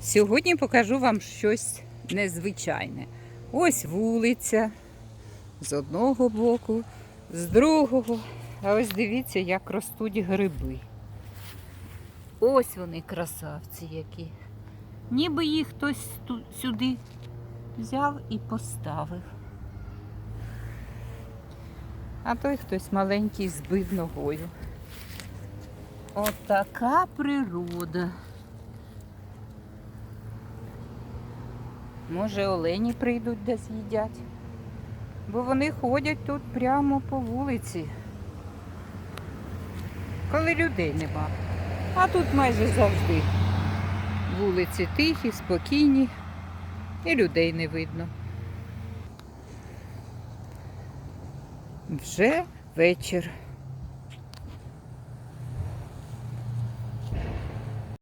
Сьогодні покажу вам щось незвичайне. Ось вулиця з одного боку, з другого. А ось дивіться, як ростуть гриби. Ось вони красавці які. Ніби їх хтось сюди взяв і поставив. А той хтось маленький збив ногою. Отака природа. Може, олені прийдуть де з'їдять. Бо вони ходять тут прямо по вулиці. Коли людей нема. А тут майже завжди. Вулиці тихі, спокійні і людей не видно. Вже вечір.